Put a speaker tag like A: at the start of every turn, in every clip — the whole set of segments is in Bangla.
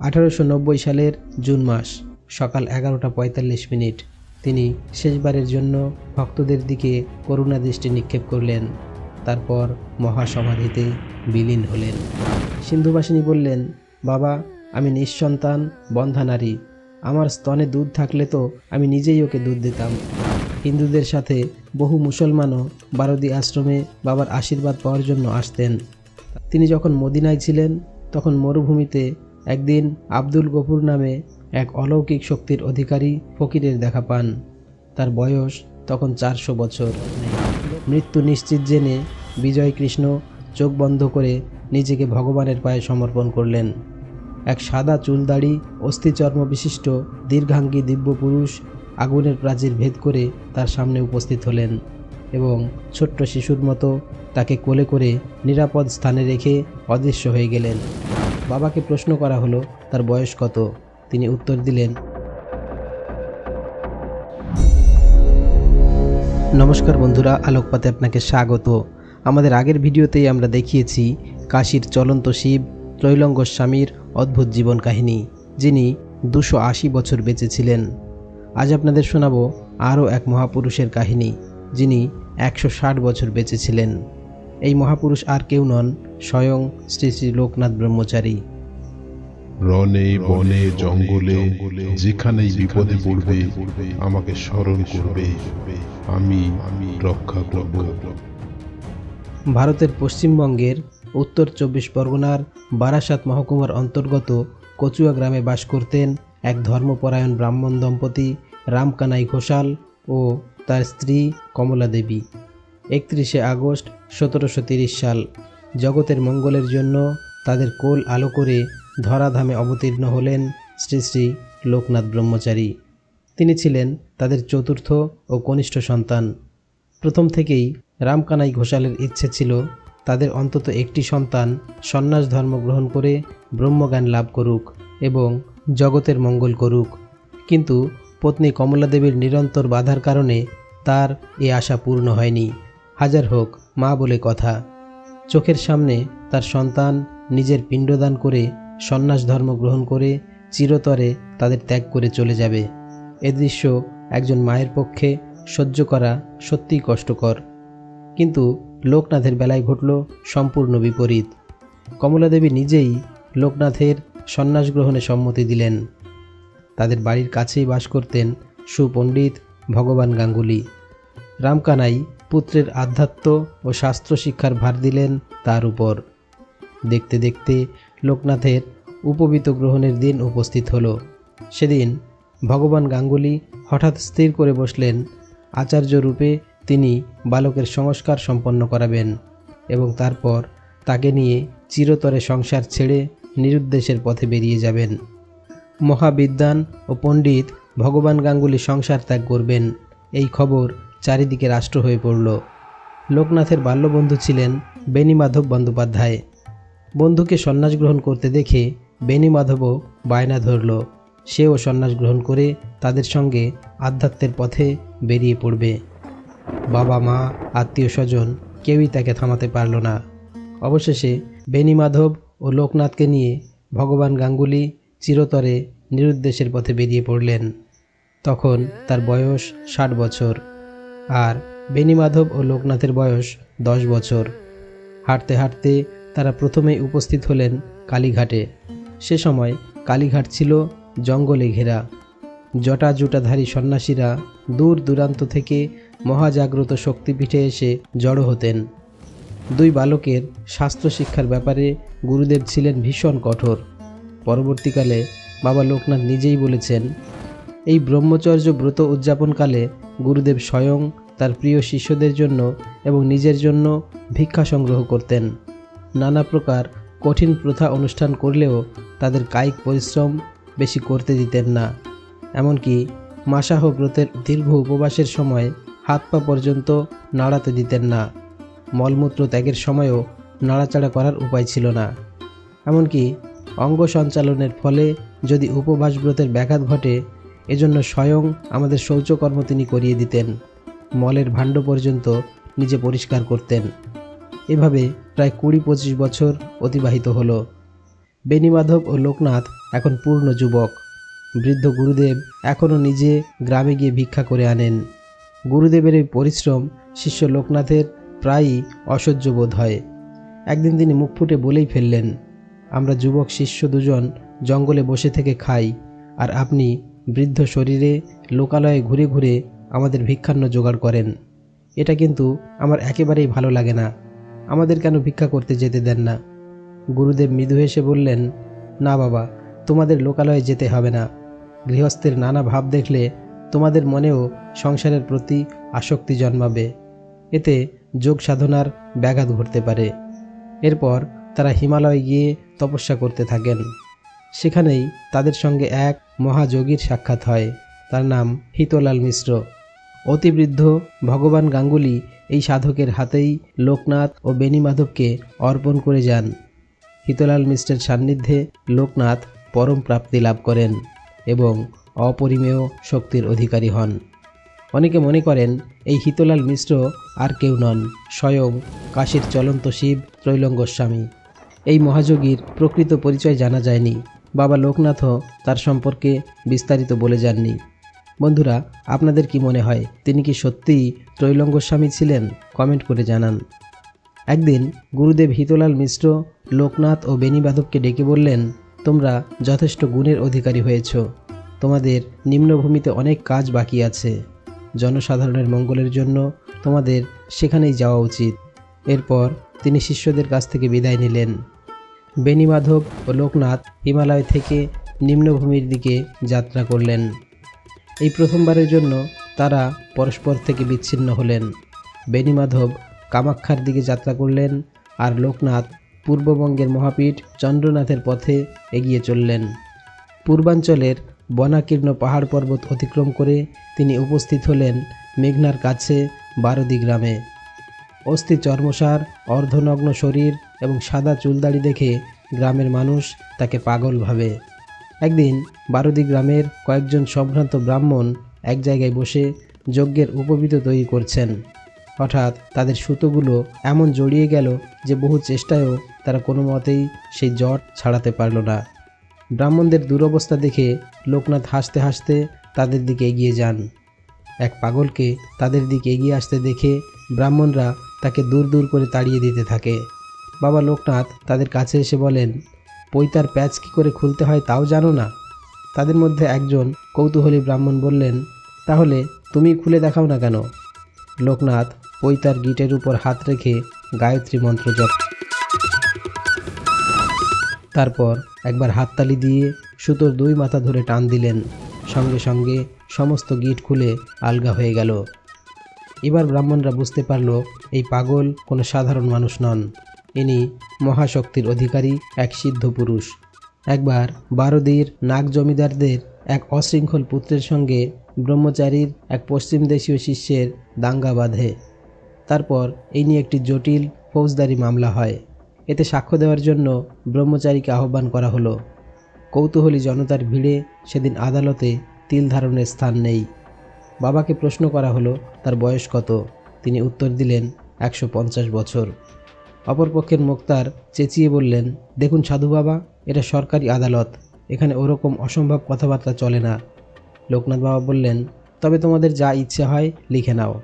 A: আঠারোশো নব্বই সালের জুন মাস, সকাল এগারোটা পঁয়তাল্লিশ মিনিট। তিনি শেষবারের জন্য ভক্তদের দিকে করুণা দৃষ্টি নিক্ষেপ করলেন। তারপর মহাসমাধিতে বিলীন হলেন। সিন্ধুবাসিনী বললেন, বাবা, আমি নিঃসন্তান, বন্ধা নারী। আমার স্তনে দুধ থাকলে তো আমি নিজেই ওকে দুধ দিতাম। হিন্দুদের সাথে বহু মুসলমানও বারদি আশ্রমে বাবার আশীর্বাদ পাওয়ার জন্য আসতেন। তিনি যখন মদিনায় ছিলেন, তখন মরুভূমিতে একদিন আব্দুল গফুর নামে এক অলৌকিক শক্তির অধিকারী ফকিরের দেখা পান। তার বয়স তখন চারশো বছর। মৃত্যু নিশ্চিত জেনে বিজয় কৃষ্ণ চোখ বন্ধ করে নিজেকে ভগবানের পায়ে সমর্পণ করলেন। এক সাদা চুলদাড়ি অস্থিচর্ম বিশিষ্ট দীর্ঘাঙ্গী দিব্য পুরুষ আগুনের প্রাচীর ভেদ করে তার সামনে উপস্থিত হলেন এবং ছোট্ট শিশুর মতো তাকে কোলে করে নিরাপদ স্থানে রেখে অদৃশ্য হয়ে গেলেন। বাবাকে প্রশ্ন করা হলো, তার বয়স কত? তিনি উত্তর দিলেন, নমস্কার বন্ধুরা, আলোকপাতে আপনাকে স্বাগত। আমাদের আগের ভিডিওতেই আমরা দেখিয়েছি কাশীর চলন্ত শিব ত্রৈলঙ্গ স্বামীর অদ্ভুত জীবন কাহিনী, যিনি দুশো আশি বছর বেঁচে ছিলেন। আজ আপনাদের শোনাবো আরও এক মহাপুরুষের কাহিনী, যিনি একশো ষাট বছর বেঁচে ছিলেন। এই মহাপুরুষ আর কেউ নন স্বয়ং শ্রী শ্রী লোকনাথ ব্রহ্মচারী।
B: রনে বনে জঙ্গলে যেখানেই বিপদে পড়বে আমাকে স্মরণ করবে। আমি আমি রক্ষা করব।
A: ভারতের পশ্চিমবঙ্গের উত্তর চব্বিশ পরগনার বারাসাত মহকুমার অন্তর্গত কচুয়া গ্রামে বাস করতেন এক ধর্মপরায়ণ ব্রাহ্মণ দম্পতি রামকানাই ঘোষাল ও তার স্ত্রী কমলা দেবী। একত্রিশে আগস্ট সতেরোশো তিরিশ সাল। জগতের মঙ্গলের জন্য তাদের কোল আলো করে ধরাধামে অবতীর্ণ হলেন শ্রী শ্রী লোকনাথ ব্রহ্মচারী। তিনি ছিলেন তাদের চতুর্থ ও কনিষ্ঠ সন্তান। প্রথম থেকেই রামকানাই ঘোষালের ইচ্ছে ছিল তাদের অন্তত একটি সন্তান সন্ন্যাস ধর্ম গ্রহণ করে ব্রহ্মজ্ঞান লাভ করুক এবং জগতের মঙ্গল করুক। কিন্তু পত্নী কমলা দেবীর নিরন্তর বাধার কারণে তার এ আশা পূর্ণ হয়নি। হাজার হোক মা বলে কথা। চোখের সামনে তার সন্তান নিজের পিণ্ডদান করে, সন্ন্যাস ধর্ম গ্রহণ করে চিরতরে তাদের ত্যাগ করে চলে যাবে। এ দৃশ্য একজন মায়ের পক্ষে সহ্য করা সত্যিই কষ্টকর। কিন্তু লোকনাথের বেলায় ঘটল সম্পূর্ণ বিপরীত। কমলা দেবী নিজেই লোকনাথের সন্ন্যাস গ্রহণে সম্মতি দিলেন। তাদের বাড়ির কাছেই বাস করতেন সুপণ্ডিত ভগবান গাঙ্গুলি। রামকানাই পুত্রের আধ্যাত্ম ও শাস্ত্র শিক্ষার ভার দিলেন তার উপর। দেখতে দেখতে লোকনাথের উপবিত গ্রহণের দিন উপস্থিত হলো। সেদিন ভগবান গাঙ্গুলি হঠাৎ স্থির করে বসলেন। আচার্য রূপে তিনি বালকের সংস্কার সম্পন্ন করাবেন এবং তারপর তাকে নিয়ে চিরতরে সংসার ছেড়ে নিরুদ্দেশের পথে বেরিয়ে যাবেন। মহাবিদ্যান ও পণ্ডিত ভগবান গাঙ্গুলি সংসার ত্যাগ করবেন। এই খবর চারিদিকে রাষ্ট্র হয়ে পড়ল। লোকনাথের বাল্যবন্ধু ছিলেন বেণীমাধব বন্দ্যোপাধ্যায়। বন্ধুকে সন্ন্যাস গ্রহণ করতে দেখে বেণীমাধবও বায়না ধরল। সেও সন্ন্যাস গ্রহণ করে তাদের সঙ্গে আধ্যাত্মের পথে বেরিয়ে পড়বে। বাবা, মা, আত্মীয় স্বজন কেউই তাকে থামাতে পারল না। অবশেষে বেণীমাধব ও লোকনাথকে নিয়ে ভগবান গাঙ্গুলি চিরতরে নিরুদ্দেশের পথে বেরিয়ে পড়লেন। তখন তার বয়স ষাট বছর। আর বেণীমাধব ও লোকনাথের বয়স দশ বছর। হাঁটতে হাঁটতে তারা প্রথমেই উপস্থিত হলেন কালীঘাটে। সে সময় কালীঘাট ছিল জঙ্গলে ঘেরা। জটা জুটাধারী সন্ন্যাসীরা দূর দূরান্ত থেকে মহাজাগ্রত শক্তিপীঠে এসে জড়ো হতেন। দুই বালকের স্বাস্থ্য শিক্ষার ব্যাপারে গুরুদেব ছিলেন ভীষণ কঠোর। পরবর্তীকালে বাবা লোকনাথ নিজেই বলেছেন এই ব্রহ্মচর্য ব্রত উদযাপনকালে গুরুদেব স্বয়ং তার প্রিয় শিষ্যদের জন্য এবং নিজের জন্য ভিক্ষা সংগ্রহ করতেন। নানা প্রকার কঠিন প্রথা অনুষ্ঠান করলেও তাদের কায়িক পরিশ্রম বেশি করতে দিতেন না। এমনকি মাসাহ ব্রতের দীর্ঘ উপবাসের সময় হাত পা পর্যন্ত নাড়াতে দিতেন না। মলমূত্র ত্যাগের সময়ও নাড়াচাড়া করার উপায় ছিল না। এমনকি অঙ্গ সঞ্চালনের ফলে যদি উপবাস ব্রতের ব্যাঘাত ঘটে এজন্য স্বয়ং আমাদের শৌচকর্ম তিনি করিয়ে দিতেন। মলের ভাণ্ড পর্যন্ত নিজে পরিষ্কার করতেন। এভাবে প্রায় কুড়ি পঁচিশ বছর অতিবাহিত হলো। বেণীমাধব ও লোকনাথ এখন পূর্ণ যুবক। বৃদ্ধ গুরুদেব এখনও নিজে গ্রামে গিয়ে ভিক্ষা করে আনেন। গুরুদেবের এই পরিশ্রম শিষ্য লোকনাথের প্রায়ই অসহ্য বোধ হয়। একদিন তিনি মুখ ফুটে বলেই ফেললেন, আমরা যুবক শিষ্য দুজন জঙ্গলে বসে থেকে খাই, আর আপনি বৃদ্ধ শরীরে লোকালয়ে ঘুরে ঘুরে আমাদের ভিক্ষান্ন জোগাড় করেন। এটা কিন্তু আমার একেবারেই ভালো লাগে না। আমাদের কেন ভিক্ষা করতে যেতে দেন না? গুরুদেব মৃদু হেসে বললেন, না বাবা, তোমাদের লোকালয়ে যেতে হবে না। গৃহস্থের নানা ভাব দেখলে তোমাদের মনেও সংসারের প্রতি আসক্তি জন্মাবে। এতে যোগ সাধনার ব্যাঘাত ঘটতে পারে। এরপর তারা হিমালয়ে গিয়ে তপস্যা করতে থাকেন। সেখানেই তাদের সঙ্গে এক মহাযোগীর সাক্ষাৎ হয়। তার নাম হিতলাল মিশ্র। অতিবৃদ্ধ ভগবান গাঙ্গুলি এই সাধকের হাতেই লোকনাথ ও বেণীমাধবকে অর্পণ করে যান। হিতলাল মিশ্রের সান্নিধ্যে লোকনাথ পরম প্রাপ্তি লাভ করেন এবং অপরিমেয় শক্তির অধিকারী হন। অনেকে মনে করেন, এই হিতলাল মিশ্র আর কেউ নন, স্বয়ং কাশীর চলন্ত শিব ত্রৈলঙ্গস্বামী। এই মহাযোগীর প্রকৃত পরিচয় জানা যায়নি। বাবা লোকনাথও তার সম্পর্কে বিস্তারিত বলে যাননি। বন্ধুরা, আপনাদের কি মনে হয়, তিনি কি সত্যিই ত্রৈলঙ্গ স্বামী ছিলেন? কমেন্ট করে জানান। একদিন গুরুদেব হিতলাল মিশ্র লোকনাথ ও বেণীবাধবকে ডেকে বললেন, তোমরা যথেষ্ট গুণের অধিকারী হয়েছ। তোমাদের নিম্নভূমিতে অনেক কাজ বাকি আছে। জনসাধারণের মঙ্গলের জন্য তোমাদের সেখানেই যাওয়া উচিত। এরপর তিনি শিষ্যদের কাছ থেকে বিদায় নিলেন। বেণীমাধব ও লোকনাথ হিমালয় থেকে নিম্নভূমির দিকে যাত্রা করলেন। এই প্রথমবারের জন্য তারা পরস্পর থেকে বিচ্ছিন্ন হলেন। বেণীমাধব কামাখ্যার দিকে যাত্রা করলেন আর লোকনাথ পূর্ববঙ্গের মহাপীঠ চন্দ্রনাথের পথে এগিয়ে চললেন। পূর্বাঞ্চলের বনাকীর্ণ পাহাড় পর্বত অতিক্রম করে তিনি উপস্থিত হলেন মেঘনার কাছে বারদি গ্রামে। অস্থি চর্মসার, অর্ধনগ্ন শরীর এবং সাদা চুলদাড়ি দেখে গ্রামের মানুষ তাকে পাগল ভাবে। একদিন বারদি গ্রামের কয়েকজন সম্ভ্রান্ত ব্রাহ্মণ এক জায়গায় বসে যজ্ঞের উপবিত তৈরি করছেন। হঠাৎ তাদের সুতোগুলো এমন জড়িয়ে গেল যে বহু চেষ্টায়ও তারা কোনো মতেই সেই জট ছাড়াতে পারল না। ব্রাহ্মণদের দুরবস্থা দেখে লোকনাথ হাসতে হাসতে তাদের দিকে এগিয়ে যান। এক পাগলকে তাদের দিকে এগিয়ে আসতে দেখে ব্রাহ্মণরা তাকে দূর দূর করে তাড়িয়ে দিতে থাকে। বাবা লোকনাথ তাদের কাছে এসে বলেন, পৈতার প্যাচ কী করে খুলতে হয় তাও জানো না? তাদের মধ্যে একজন কৌতূহলী ব্রাহ্মণ বললেন, তাহলে তুমি খুলে দেখাও না কেন? লোকনাথ পৈতার গিটের উপর হাত রেখে গায়ত্রী মন্ত্র জপ। তারপর একবার হাততালি দিয়ে সুতোর দুই মাথা ধরে টান দিলেন। সঙ্গে সঙ্গে সমস্ত গিট খুলে আলগা হয়ে গেল। এবার ব্রাহ্মণরা বুঝতে পারল, এই পাগল কোনো সাধারণ মানুষ নন। ইনি মহাশক্তির অধিকারী এক সিদ্ধ পুরুষ। একবার বারদীর নাগ জমিদারদের এক অশৃঙ্খল পুত্রের সঙ্গে ব্রহ্মচারীর এক পশ্চিম দেশীয় শিষ্যের দাঙ্গা বাঁধে। তারপর এই নিয়ে একটি জটিল ফৌজদারি মামলা হয়। এতে সাক্ষ্য দেওয়ার জন্য ব্রহ্মচারীকে আহ্বান করা হলো। কৌতূহলী জনতার ভিড়ে সেদিন আদালতে তিল ধারণের স্থান নেই। বাবাকে প্রশ্ন করা হলো, তার বয়স কত? তিনি উত্তর দিলেন, একশো পঞ্চাশ বছর। অপরপক্ষের মোক্তার চেঁচিয়ে বললেন, দেখুন সাধু বাবা, এটা সরকারি আদালত। এখানে ওরকম অসম্ভব কথাবার্তা চলে না। লোকনাথ বাবা বললেন, তবে তোমাদের যা ইচ্ছে হয়, লিখে নাও।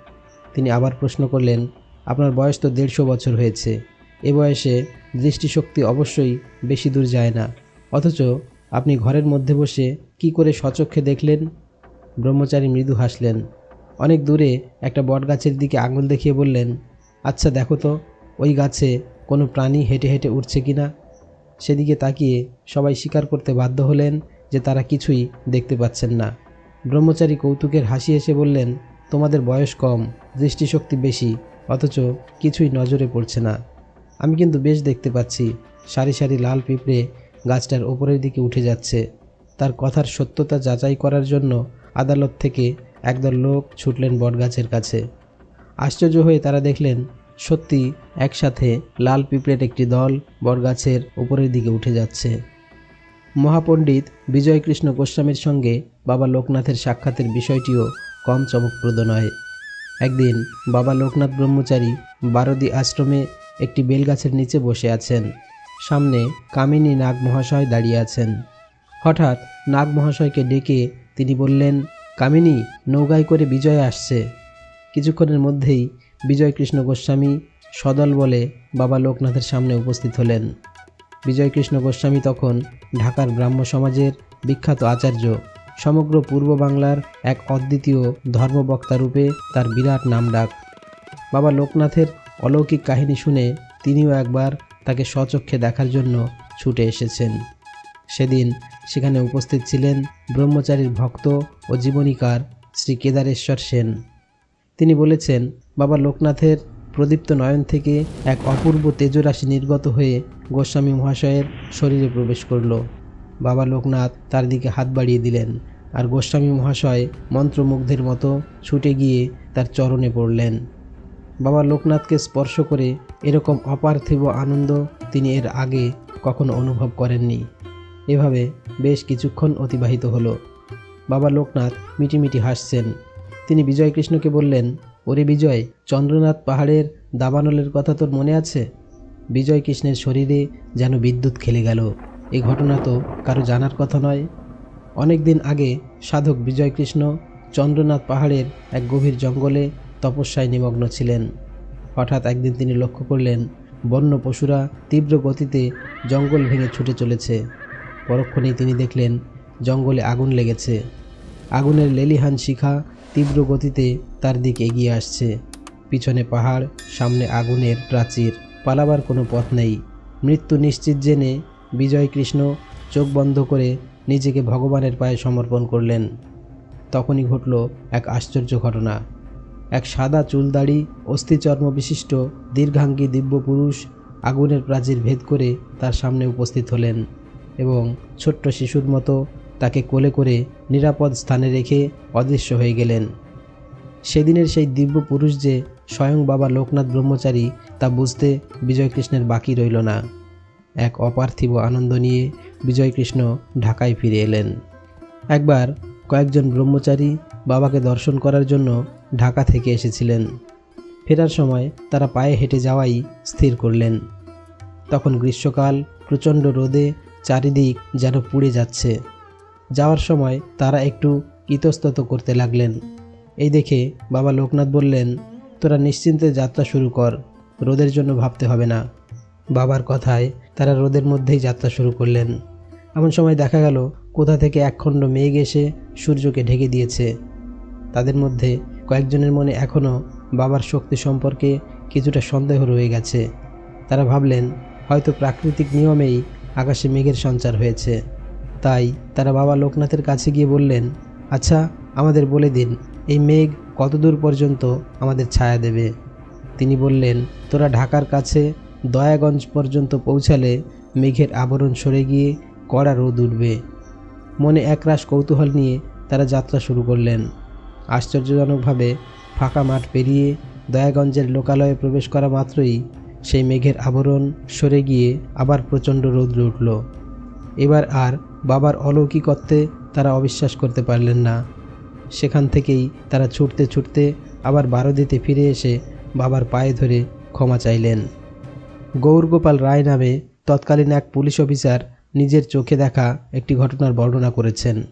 A: তিনি আবার প্রশ্ন করলেন, আপনার বয়স তো দেড়শো বছর হয়েছে। এ বয়সে দৃষ্টিশক্তি অবশ্যই বেশি দূর যায় না। অথচ আপনি ঘরের মধ্যে বসে কি করে সচক্ষে দেখলেন? ব্রহ্মচারী মৃদু হাসলেন। অনেক দূরে একটা বটগাছের দিকে আঙুল দেখিয়ে বললেন আচ্ছা দেখো তো। ওই গাছে কোনো প্রাণী হেঁটে হেঁটে উঠছে কি না? সেদিকে তাকিয়ে সবাই স্বীকার করতে বাধ্য হলেন যে তারা কিছুই দেখতে পাচ্ছেন না। ব্রহ্মচারী কৌতুকের হাসি এসে বললেন, তোমাদের বয়স কম, দৃষ্টিশক্তি বেশি, অথচ কিছুই নজরে পড়ছে না। আমি কিন্তু বেশ দেখতে পাচ্ছি, সারি সারি লাল পিঁপড়ে গাছটার ওপরের দিকে উঠে যাচ্ছে। তার কথার সত্যতা যাচাই করার জন্য আদালত থেকে একদল লোক ছুটলেন বটগাছের কাছে। আশ্চর্য হয়ে তারা দেখলেন সত্যি একসাথে লাল পিঁপড়ের একটি দল বটগাছের উপরের দিকে উঠে যাচ্ছে। মহাপণ্ডিত বিজয়কৃষ্ণ গোস্বামীর সঙ্গে বাবা লোকনাথের সাক্ষাতের বিষয়টিও কম চমকপ্রদ নয়। একদিন বাবা লোকনাথ ব্রহ্মচারী বারদি আশ্রমে একটি বেলগাছের নিচে বসে আছেন। সামনে কামিনী নাগ মহাশয় দাঁড়িয়ে আছেন। হঠাৎ নাগ মহাশয়কে ডেকে তিনি বললেন, কামিনী, নৌকায় করে বিজয় আসছে। কিছুক্ষণের মধ্যেই বিজয়কৃষ্ণ গোস্বামী সদল বলে বাবা লোকনাথের সামনে উপস্থিত হলেন। বিজয়কৃষ্ণ গোস্বামী তখন ঢাকার ব্রাহ্ম সমাজের বিখ্যাত আচার্য। সমগ্র পূর্ব বাংলার এক অদ্বিতীয় ধর্মবক্তা রূপে তার বিরাট নাম ডাক বাবা লোকনাথের অলৌকিক কাহিনী শুনে তিনিও একবার তাকে স্বচক্ষে দেখার জন্য ছুটে এসেছেন। সেদিন সেখানে উপস্থিত ছিলেন ব্রহ্মচারীর ভক্ত ও জীবনীকার শ্রী কেদারেশ্বর সেন। তিনি বলেছেন, বাবা লোকনাথের প্রদীপ্ত নয়ন থেকে এক অপূর্ব তেজরাশি নির্গত হয়ে গোস্বামী মহাশয়ের শরীরে প্রবেশ করল। বাবা লোকনাথ তার দিকে হাত বাড়িয়ে দিলেন আর গোস্বামী মহাশয় মন্ত্রমুগ্ধের মতো ছুটে গিয়ে তার চরণে পড়লেন। বাবা লোকনাথকে স্পর্শ করে এরকম অপার্থিব আনন্দ তিনি এর আগে কখনো অনুভব করেননি। এভাবে বেশ কিছুক্ষণ অতিবাহিত হলো। বাবা লোকনাথ মিটিমিটি হাসছেন। তিনি বিজয়কৃষ্ণকে বললেন, ওরে বিজয়, চন্দ্রনাথ পাহাড়ের দাবানলের কথা তোর মনে আছে? বিজয়কৃষ্ণের শরীরে যেন বিদ্যুৎ খেলে গেল। এই ঘটনা তো কারও জানার কথা নয়। অনেক দিন আগে সাধক বিজয়কৃষ্ণ চন্দ্রনাথ পাহাড়ের এক গভীর জঙ্গলে তপস্যায় নিমগ্ন ছিলেন। হঠাৎ একদিন তিনি লক্ষ্য করলেন, বন্য পশুরা তীব্র গতিতে জঙ্গল ভেঙে ছুটে চলেছে। পরক্ষণেই তিনি দেখলেন, জঙ্গলে আগুন লেগেছে। আগুনের লেলিহান শিখা তীব্র গতিতে তার দিকে এগিয়ে আসছে। পিছনে পাহাড়, সামনে আগুনের প্রাচীর, পালাবার কোনো পথ নেই। মৃত্যু নিশ্চিত জেনে বিজয় কৃষ্ণ চোখ বন্ধ করে নিজেকে ভগবানের পায়ে সমর্পণ করলেন। তখনই ঘটল এক আশ্চর্য ঘটনা। এক সাদা চুলদাড়ি অস্থিচর্ম বিশিষ্ট দীর্ঘাঙ্গী দিব্য পুরুষ আগুনের প্রাচীর ভেদ করে তার সামনে উপস্থিত হলেন এবং ছোট্ট শিশুর মতো তাকে কোলে করে নিরাপদ স্থানে রেখে অদৃশ্য হয়ে গেলেন। সেদিনের সেই দিব্য পুরুষ যে স্বয়ং বাবা লোকনাথ ব্রহ্মচারী তা বুঝতে বিজয়কৃষ্ণের বাকি রইল না। এক অপার্থিব আনন্দ নিয়ে বিজয়কৃষ্ণ ঢাকায় ফিরে এলেন। একবার কয়েকজন ব্রহ্মচারী বাবাকে দর্শন করার জন্য ঢাকা থেকে এসেছিলেন। ফেরার সময় তারা পায়ে হেঁটে যাওয়াই স্থির করলেন। তখন গ্রীষ্মকাল প্রচণ্ড রোদে চারিদিক যেন পুড়ে যাচ্ছে। যাওয়ার সময় তারা একটু ইতস্তত করতে লাগলেন। এই দেখে বাবা লোকনাথ বললেন, তোরা নিশ্চিন্তে যাত্রা শুরু কর, রোদের জন্য ভাবতে হবে না। বাবার কথায় তারা রোদের মধ্যেই যাত্রা শুরু করলেন। এমন সময় দেখা গেল, কোথা থেকে একখণ্ড মেঘ এসে সূর্যকে ঢেকে দিয়েছে। তাদের মধ্যে কয়েকজনের মনে এখনও বাবার শক্তি সম্পর্কে কিছুটা সন্দেহ রয়ে গেছে। তারা ভাবলেন, হয়তো প্রাকৃতিক নিয়মেই আকাশে মেঘের সঞ্চার হয়েছে। তাই তারা বাবা লোকনাথের কাছে গিয়ে বললেন আচ্ছা আমাদের বলে দিন, এই মেঘ কতদূর পর্যন্ত আমাদের ছায়া দেবে? তিনি বললেন, তোরা ঢাকার কাছে দয়াগঞ্জ পর্যন্ত পৌঁছালে মেঘের আবরণ সরে গিয়ে কড়া রোদ উঠবে। মনে একরাশ কৌতূহল নিয়ে তারা যাত্রা শুরু করলেন। আশ্চর্যজনকভাবে ফাঁকা মাঠ পেরিয়ে দয়াগঞ্জের লোকালয়ে প্রবেশ করা মাত্রই সেই মেঘের আবরণ সরে গিয়ে আবার প্রচণ্ড রৌদ্র উঠল। এবার আর বাবার অলৌকিকত্বে তারা অবিশ্বাস করতে পারলেন না। সেখান থেকেই তারা ছুটতে ছুটতে আবার বারোদিতে ফিরে এসে বাবার পায়ে ধরে ক্ষমা চাইলেন। গৌরগোপাল রায় নামে তৎকালীন এক পুলিশ অফিসার নিজের চোখে দেখা একটি ঘটনার বর্ণনা করেছেন।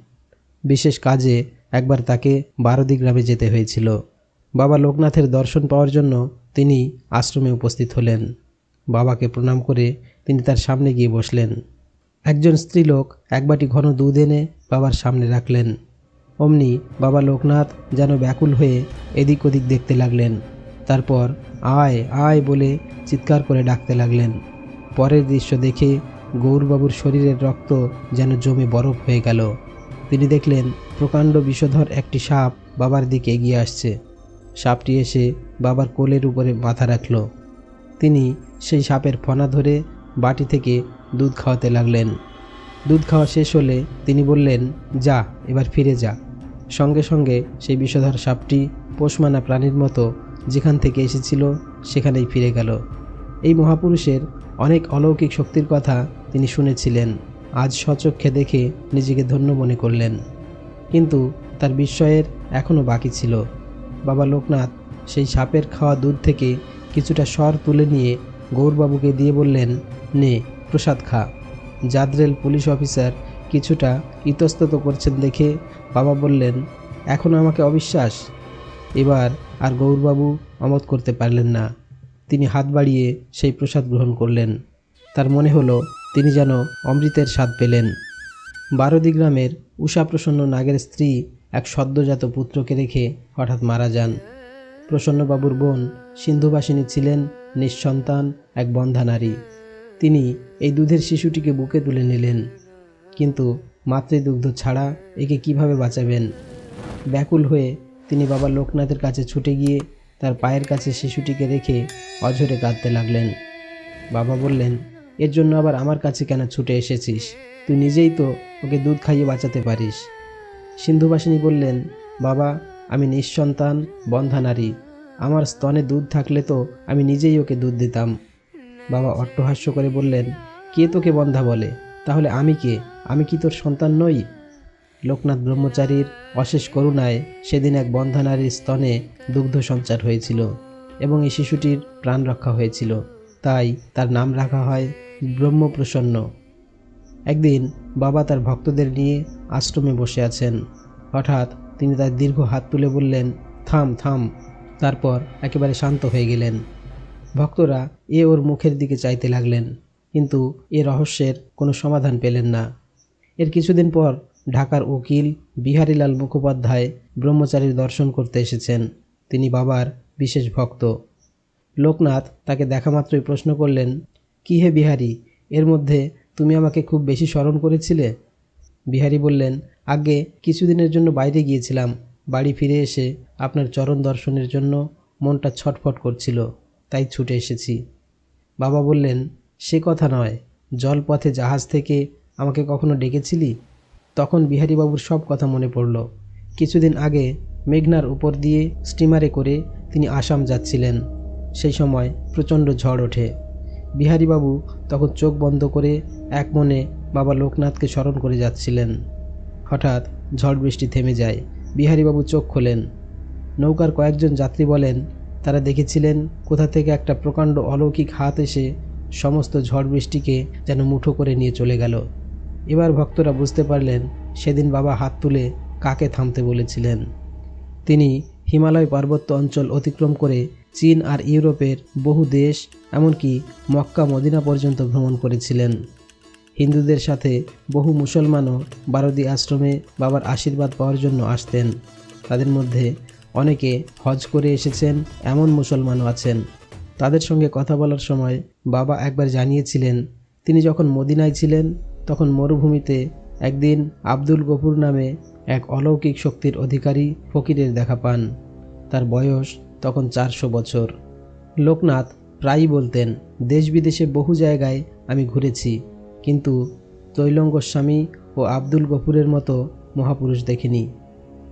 A: বিশেষ কাজে একবার তাকে বারোদি গ্রামে যেতে হয়েছিল। বাবা লোকনাথের দর্শন পাওয়ার জন্য তিনি আশ্রমে উপস্থিত হলেন। বাবাকে প্রণাম করে তিনি তার সামনে গিয়ে বসলেন। একজন স্ত্রীলোক এক বাটি ঘন দুধ এনে বাবার সামনে রাখলেন। অমনি বাবা লোকনাথ যেন ব্যাকুল হয়ে এদিক ওদিক দেখতে লাগলেন। তারপর আয় আয় বলে চিৎকার করে ডাকতে লাগলেন। পরের দৃশ্য দেখে গৌরবাবুর শরীরের রক্ত যেন জমে বরফ হয়ে গেল। তিনি দেখলেন প্রকাণ্ড বিষধর একটি সাপ বাবার দিকে এগিয়ে আসছে। সাপটি এসে বাবার কোলের উপরে মাথা রাখল। তিনি সেই সাপের ফনা ধরে বাটি থেকে দুধ খাওয়াতে লাগলেন। দুধ খাওয়া শেষ হলে তিনি বললেন, যা, এবার ফিরে যা। সঙ্গে সঙ্গে সেই বিষধর সাপটি পোষমানা প্রাণীর মতো যেখান থেকে এসেছিল সেখানেই ফিরে গেল। এই মহাপুরুষের অনেক অলৌকিক শক্তির কথা তিনি শুনেছিলেন। আজ সচক্ষে দেখে নিজেকে ধন্য মনে করলেন। কিন্তু তার বিস্ময়ের এখনও বাকি ছিল। বাবা লোকনাথ সেই সাপের খাওয়া দুধ থেকে কিছুটা স্বর তুলে নিয়ে গৌরবাবুকে দিয়ে বললেন, নে, প্রসাদ খা। জাদরেল পুলিশ অফিসার কিছুটা ইতস্তত করছেন দেখে বাবা বললেন এখনও আমাকে অবিশ্বাস। এবার আর গৌরবাবু অমত করতে পারলেন না। তিনি হাত বাড়িয়ে সেই প্রসাদ গ্রহণ করলেন। তার মনে হলো তিনি যেন অমৃতের স্বাদ পেলেন। বারোদি গ্রামের উষাপ্রসন্ন নাগের স্ত্রী এক সদ্যজাত পুত্রকে রেখে হঠাৎ মারা যান। প্রসন্নবাবুর বোন সিন্ধুবাসিনী ছিলেন নিঃসন্তান এক বন্ধা নারী। তিনি এই দুধের শিশুটিকে বুকে তুলে নিলেন। কিন্তু মাতৃদুগ্ধ ছাড়া একে কীভাবে বাঁচাবেন? ব্যাকুল হয়ে তিনি বাবা লোকনাথের কাছে ছুটে গিয়ে তার পায়ের কাছে শিশুটিকে রেখে অঝরে কাঁদতে লাগলেন। বাবা বললেন, এর জন্য আবার আমার কাছে কেন ছুটে এসেছিস? তুই নিজেই তো ওকে দুধ খাইয়ে বাঁচাতে পারিস। সিন্ধুবাসিনী বললেন, বাবা আমি নিঃসন্তান বন্ধা নারী আমার স্তনে দুধ থাকলে তো আমি নিজেই ওকে দুধ দিতাম। বাবা অট্টহাস্য করে বললেন, কে তোকে বন্ধা বলে? তাহলে আমি কে? আমি কি তোর সন্তান নই? লোকনাথ ব্রহ্মচারীর অশেষ করুণায় সেদিন এক বন্ধা নারীর স্তনে দুগ্ধ সঞ্চার হয়েছিল এবং এই শিশুটির প্রাণ রক্ষা হয়েছিল। তাই তার নাম রাখা হয় ব্রহ্মপ্রসন্ন। একদিন বাবা তার ভক্তদের নিয়ে আশ্রমে বসে আছেন। হঠাৎ তিনি তার দীর্ঘ হাত তুলে বললেন, থাম থাম। তারপর একেবারে শান্ত হয়ে গেলেন। ভক্তরা এ ওর মুখের দিকে চাইতে লাগলেন, কিন্তু এ রহস্যের কোনো সমাধান পেলেন না। এর কিছুদিন পর ঢাকার উকিল বিহারীলাল মুখোপাধ্যায় ব্রহ্মচারীর দর্শন করতে এসেছেন। তিনি বাবার বিশেষ ভক্ত। লোকনাথ তাকে দেখা মাত্রই প্রশ্ন করলেন, কি হে বিহারী, এর মধ্যে তুমি আমাকে খুব বেশি স্মরণ করেছিলে? বিহারী বললেন আগে কিছুদিনের জন্য বাইরে গিয়েছিলাম। বাড়ি ফিরে এসে আপনার চরণ দর্শনের জন্য মনটা ছটফট করছিল, তাই ছুটে এসেছি। বাবা বললেন, সে কথা নয়, জলপথে জাহাজ থেকে আমাকে কখনো ডেকেছিলি? তখন বিহারীবাবুর সব কথা মনে পড়ল। কিছুদিন আগে মেঘনার উপর দিয়ে স্টিমারে করে তিনি আসাম যাচ্ছিলেন। সেই সময় প্রচণ্ড ঝড় ওঠে। বিহারীবাবু তখন চোখ বন্ধ করে এক মনে বাবা লোকনাথকে স্মরণ করে যাচ্ছিলেন। হঠাৎ ঝড় বৃষ্টি থেমে যায়। বিহারীবাবু চোখ খোলেন। নৌকার কয়েকজন যাত্রী বলেন, তারা দেখেছিলেন কোথা থেকে একটা প্রকাণ্ড অলৌকিক হাত এসে সমস্ত ঝড় বৃষ্টিকে যেন মুঠো করে নিয়ে চলে গেল। এবার ভক্তরা বুঝতে পারলেন, সেদিন বাবা হাত তুলে কাকে থামতে বলেছিলেন। তিনি হিমালয় পার্বত্য অঞ্চল অতিক্রম করে চীন আর ইউরোপের বহু দেশ, এমনকি মক্কা, মদিনা পর্যন্ত ভ্রমণ করেছিলেন। হিন্দুদের সাথে বহু মুসলমানও বারদি আশ্রমে বাবার আশীর্বাদ পাওয়ার জন্য আসতেন। তাদের মধ্যে অনেকে হজ করে এসেছেন, এমন মুসলমানও আছেন। তাদের সঙ্গে কথা বলার সময় বাবা একবার জানিয়েছিলেন, তিনি যখন মদিনায় ছিলেন, তখন মরুভূমিতে একদিন আব্দুল গফুর নামে এক অলৌকিক শক্তির অধিকারী ফকিরের দেখা পান। তার বয়স তখন চারশো বছর। লোকনাথ প্রায়ই বলতেন, দেশ বিদেশে বহু জায়গায় আমি ঘুরেছি কিন্তু তৈলঙ্গ গোস্বামী ও আব্দুল গফুরের মতো মহাপুরুষ দেখিনি।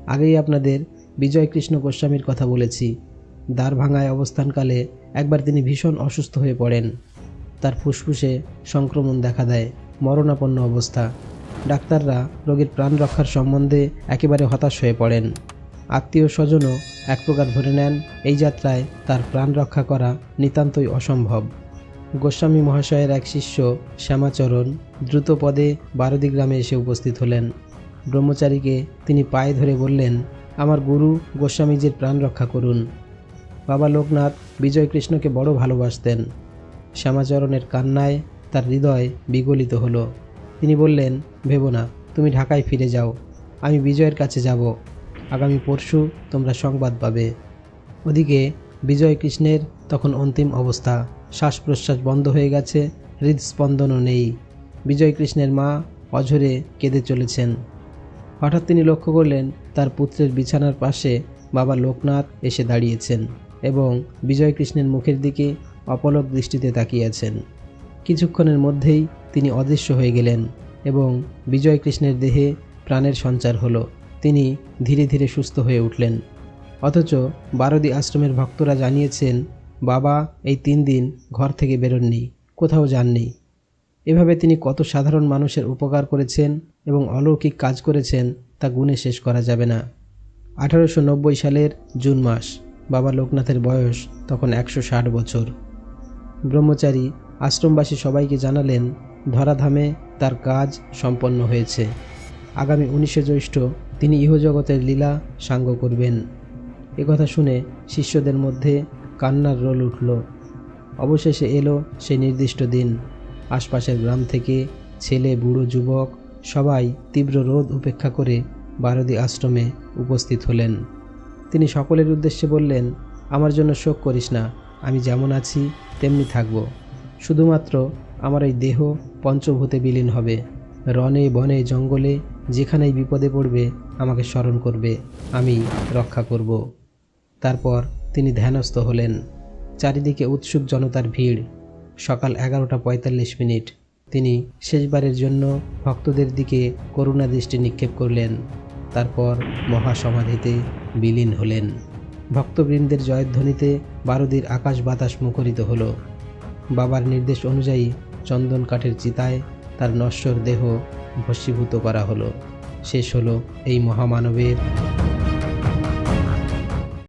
A: আগেই আপনাদের বিজয় কৃষ্ণ গোস্বামীর কথা বলেছি। দ্বারভাঙায় অবস্থানকালে একবার তিনি ভীষণ অসুস্থ হয়ে পড়েন। তার ফুসফুসে সংক্রমণ দেখা দেয়, মরণাপন্ন অবস্থা। ডাক্তাররা রোগীর প্রাণ রক্ষার সম্বন্ধে একেবারে হতাশ হয়ে পড়েন। আত্মীয় স্বজনও এক প্রকার ধরে নেন, এই যাত্রায় তার প্রাণ রক্ষা করা নিতান্তই অসম্ভব। গোস্বামী মহাশয়ের এক শিষ্য শ্যামাচরণ দ্রুত পদে বারদি গ্রামে এসে উপস্থিত হলেন। ব্রহ্মচারীকে তিনি পায়ে ধরে বললেন, আমার গুরু গোস্বামীজির প্রাণ রক্ষা করুন। বাবা লোকনাথ বিজয়কৃষ্ণকে বড় ভালোবাসতেন শ্যামাচরণের কান্নায় তার হৃদয় বিগলিত হলো। তিনি বললেন, ভেবো না, তুমি ঢাকায় ফিরে যাও। আমি বিজয়ের কাছে যাব। আগামী পরশু তোমরা সংবাদ পাবে ওদিকে বিজয় কৃষ্ণের তখন অন্তিম অবস্থা। শ্বাস প্রশ্বাস বন্ধ হয়ে গেছে, হৃদস্পন্দনও নেই। বিজয় কৃষ্ণের মা অঝরে কেঁদে চলেছেন। হঠাৎ তিনি লক্ষ্য করলেন, তার পুত্রের বিছানার পাশে বাবা লোকনাথ এসে দাঁড়িয়েছেন এবং বিজয় কৃষ্ণের মুখের দিকে অপলক দৃষ্টিতে তাকিয়েছেন কিছুক্ষণের মধ্যেই তিনি অদৃশ্য হয়ে গেলেন এবং বিজয় কৃষ্ণের দেহে প্রাণের সঞ্চার হলো। তিনি ধীরে ধীরে সুস্থ হয়ে উঠলেন। অথচ বারদি আশ্রমের ভক্তরা জানিয়েছেন বাবা, এই তিন দিন ঘর থেকে বেরোননি, কোথাও যাননি। এভাবে তিনি কত সাধারণ মানুষের উপকার করেছেন এবং অলৌকিক কাজ করেছেন তা গুণে শেষ করা যাবে না। আঠারোশো নব্বই সালের জুন মাস, বাবা লোকনাথের বয়স তখন একশো ষাট বছর। ব্রহ্মচারী আশ্রমবাসী সবাইকে জানালেন, ধরাধামে তার কাজ সম্পন্ন হয়েছে। আগামী উনিশে জ্যৈষ্ঠ তিনি ইহজগতের লীলা সাঙ্গ করবেন। একথা শুনে শিষ্যদের মধ্যে কান্নার রোল উঠল। অবশেষে এলো সেই নির্দিষ্ট দিন। আশপাশের গ্রাম থেকে ছেলে, বুড়ো, যুবক সবাই তীব্র রোদ উপেক্ষা করে বারদি আশ্রমে উপস্থিত হলেন। তিনি সকলের উদ্দেশ্যে বললেন, আমার জন্য শোক করিস না, আমি যেমন আছি, তেমনি থাকব। শুধুমাত্র আমার এই দেহ পঞ্চভূতে বিলীন হবে। রনে বনে, জঙ্গলে যেখানেই বিপদে পড়বে, আমাকে স্মরণ করবে। আমি রক্ষা করব। তারপর তিনি ধ্যানস্থ হলেন। চারিদিকে উৎসুক জনতার ভিড়। সকাল এগারোটা পঁয়তাল্লিশ মিনিট। তিনি শেষবারের জন্য ভক্তদের দিকে করুণা দৃষ্টি নিক্ষেপ করলেন। তারপর মহাসমাধিতে বিলীন হলেন। ভক্তবৃন্দের জয়ধ্বনিতে বারুদির আকাশ বাতাস মুখরিত হল। বাবার নির্দেশ অনুযায়ী চন্দন কাঠের চিতায় তার নশ্বর দেহ ভস্মীভূত করা হলো। শেষ হলো এই মহামানবের